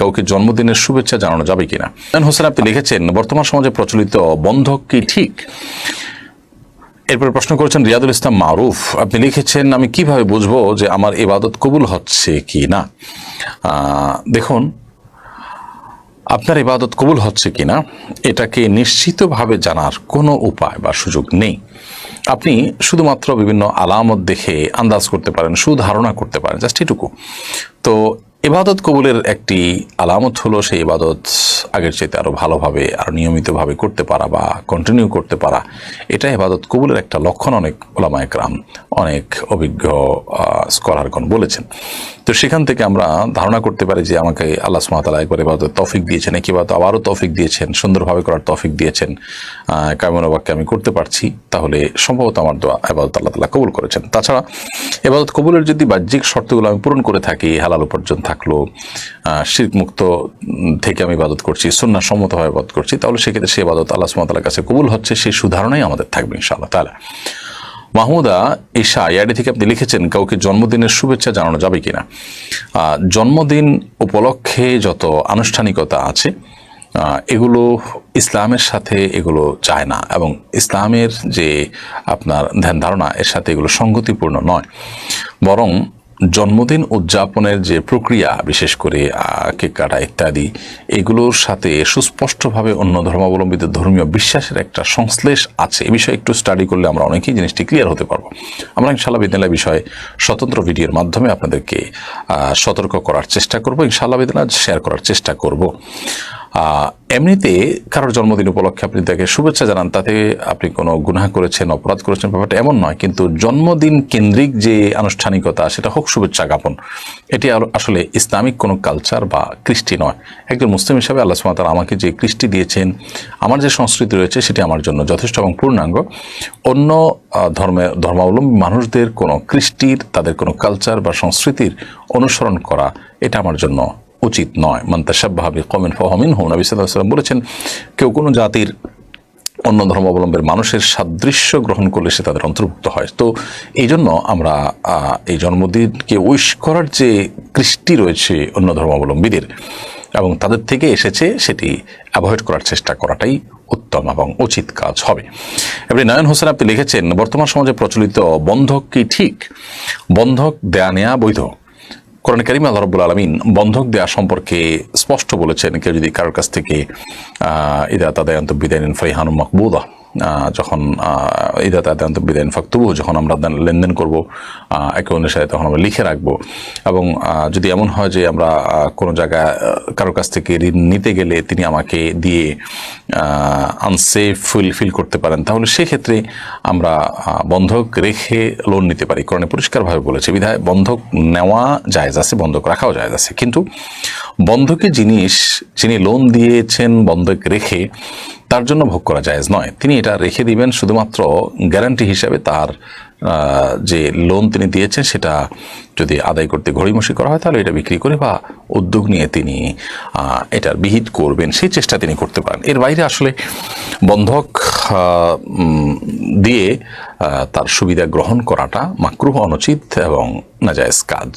কাউকে জন্মদিনের শুভেচ্ছা জানানো যাবে কিনা। হোসেন, আপনি লিখেছেন, বর্তমান সমাজে প্রচলিত বন্ধক কি ঠিক? এরপর প্রশ্ন করেছেন, রিয়াদুল ইসলাম মারুফ, আপনি লিখেছেন, আমি কীভাবে বুঝব যে আমার ইবাদত কবুল হচ্ছে কি না? দেখুন, আপনার ইবাদত কবুল হচ্ছে কিনা এটাকে নিশ্চিতভাবে জানার কোনো উপায় বা সুযোগ নেই। আপনি শুধুমাত্র বিভিন্ন আলামত দেখে আন্দাজ করতে পারেন, সুধারণা করতে পারেন, জাস্ট এটুকু। তো ইবাদত কবুলের একটি আলামত হলো সেই ইবাদত আগের চাইতে আরও ভালোভাবে আরও নিয়মিতভাবে করতে পারা বা কন্টিনিউ করতে পারা। এটা ইবাদত কবুলের একটা লক্ষণ অনেক ওলামা একরাম, অনেক অভিজ্ঞ স্কলারগণ বলেছেন। তো সেখান থেকে আমরা ধারণা করতে পারি যে আমাকে আল্লাহ সুমাতালা একবার এবার তফিক দিয়েছেন একবার তো আবারও তফিক দিয়েছেন, সুন্দরভাবে করার তফিক দিয়েছেন। কামনাবাক্যে আমি করতে পারছি, তাহলে সম্ভবত আমার দোয়া এবাদত আল্লাহ তালা কবুল করেছেন। তাছাড়া এবাদত কবুলের যদি বাহ্যিক শর্তগুলো আমি পূরণ করে থাকি, হালাল উপার্জন থাকল মুক্ত থেকে আমি ইবাদত করছি সুন্না সম্মতভাবে ইবাদত করছি, তাহলে সেক্ষেত্রে সে ইবাদত আল্লাহ সুমাতালার কাছে কবুল হচ্ছে, সেই সুধারণাই আমাদের থাকবে ইনশাআল্লাহ তাহলে মাহমুদা ঈশা ইয়াডি থেকে আপনি লিখেছেন, কাউকে জন্মদিনের শুভেচ্ছা জানানো যাবে কিনা? জন্মদিন উপলক্ষে যত আনুষ্ঠানিকতা আছে এগুলো ইসলামের সাথে এগুলো চায় না এবং ইসলামের যে আপনার ধ্যান ধারণা, এর সাথে এগুলো সঙ্গতিপূর্ণ নয়। বরং জন্মদিন উদযাপনের যে প্রক্রিয়া, বিশেষ করে কেক কাটা ইত্যাদি, এগুলোর সাথে সুস্পষ্টভাবে অন্য ধর্মাবলম্বীদের ধর্মীয় বিশ্বাসের একটা সংশ্লেষ আছে। এ বিষয়ে একটু স্টাডি করলে আমরা অনেকেই জিনিসটি ক্লিয়ার হতে পারব। আমরা ইনশাল্লাহ বিদ্যালয় বিষয়ে স্বতন্ত্র ভিডিওর মাধ্যমে আপনাদেরকে সতর্ক করার চেষ্টা করব। ইনশাল্লাহ বিদ্যালয় শেয়ার করার চেষ্টা করব। এমনিতে কারোর জন্মদিন উপলক্ষে আপনি তাকে শুভেচ্ছা জানান, তাতে আপনি কোনো গুনাহ করেছেন, অপরাধ করেছেন, ব্যাপারটা এমন নয়, কিন্তু জন্মদিন কেন্দ্রিক যে আনুষ্ঠানিকতা, সেটা হোক শুভেচ্ছা জ্ঞাপন। এটি আসলে ইসলামিক কোনো কালচার বা কৃষ্টি নয়। একজন মুসলিম হিসাবে আল্লাহ সুমাতার আমাকে যে কৃষ্টি দিয়েছেন, আমার যে সংস্কৃতি রয়েছে, সেটি আমার জন্য যথেষ্ট এবং পূর্ণাঙ্গ। অন্য ধর্মে, ধর্মাবলম্বী মানুষদের কোনো কৃষ্টির, তাদের কোনো কালচার বা সংস্কৃতির অনুসরণ করা, এটা আমার জন্য উচিত নয়। মন্তাসাব্বাহাবি কমেন ফহমিন হোম নবী সাল্লাম বলেছেন, কেউ কোনো জাতির অন্য ধর্মাবলম্বীর মানুষের সাদৃশ্য গ্রহণ করলে সে তাদের অন্তর্ভুক্ত হয়। তো এই জন্য আমরা এই জন্মদিনকে উইশ করার যে কৃষ্টি রয়েছে অন্য ধর্মাবলম্বীদের এবং তাদের থেকে এসেছে, সেটি অ্যাভয়েড করার চেষ্টা করাটাই উত্তম এবং উচিত কাজ হবে। এবারে নয়ন হোসেন আপনি লিখেছেন, বর্তমান সমাজে প্রচলিত বন্ধক কি ঠিক? বন্ধক দেয়া নেয়া বৈধ। কোরআন করিম আল্লাহ রব্বুল আলমিন বন্ধক দেওয়া সম্পর্কে স্পষ্ট বলেছেন, কেউ যদি কারোর কাছ থেকে ইদা তাদের বিদায় নেন মকবুদা। যখন ইদা তাদায়ন্ত বিদায়ন ফাকতুবু যখন আমরা লেনদেন করব একে অন্যের সাথে, তখন আমরা লিখে রাখব। এবং যদি এমন হয় যে আমরা কোনো জায়গায় কারোর কাছ থেকে ঋণ নিতে গেলে তিনি আমাকে দিয়ে আনসেফ ফিল ফিল করতে পারেন, তাহলে সেক্ষেত্রে আমরা বন্ধক রেখে লোন নিতে পারি। কোরআনে পরিষ্কারভাবে বলেছে, বিধায় বন্ধক নেওয়া জায়েজ আছে, বন্ধক রাখাও জায়েজ আছে। কিন্তু বন্ধকে জিনিস যিনি লোন দিয়েছেন, বন্ধক রেখে তার জন্য ভোগ করা জায়েজ নয়। তিনি এটা রেখে দিবেন শুধুমাত্র গ্যারান্টি হিসাবে তার যে লোন তিনি দিয়েছেন সেটা যদি আদায় করতে ঘড়িমসি করা হয় তাহলে এটা বিক্রি করে বা উদ্যোগ নিয়ে তিনি এটার বিহিত করবেন। সেই চেষ্টা তিনি করতে পারেন। এর বাইরে আসলে বন্ধক দিয়ে তার সুবিধা গ্রহণ করাটা মাকরুহ অনুচিত এবং নাজায়েজ কাজ।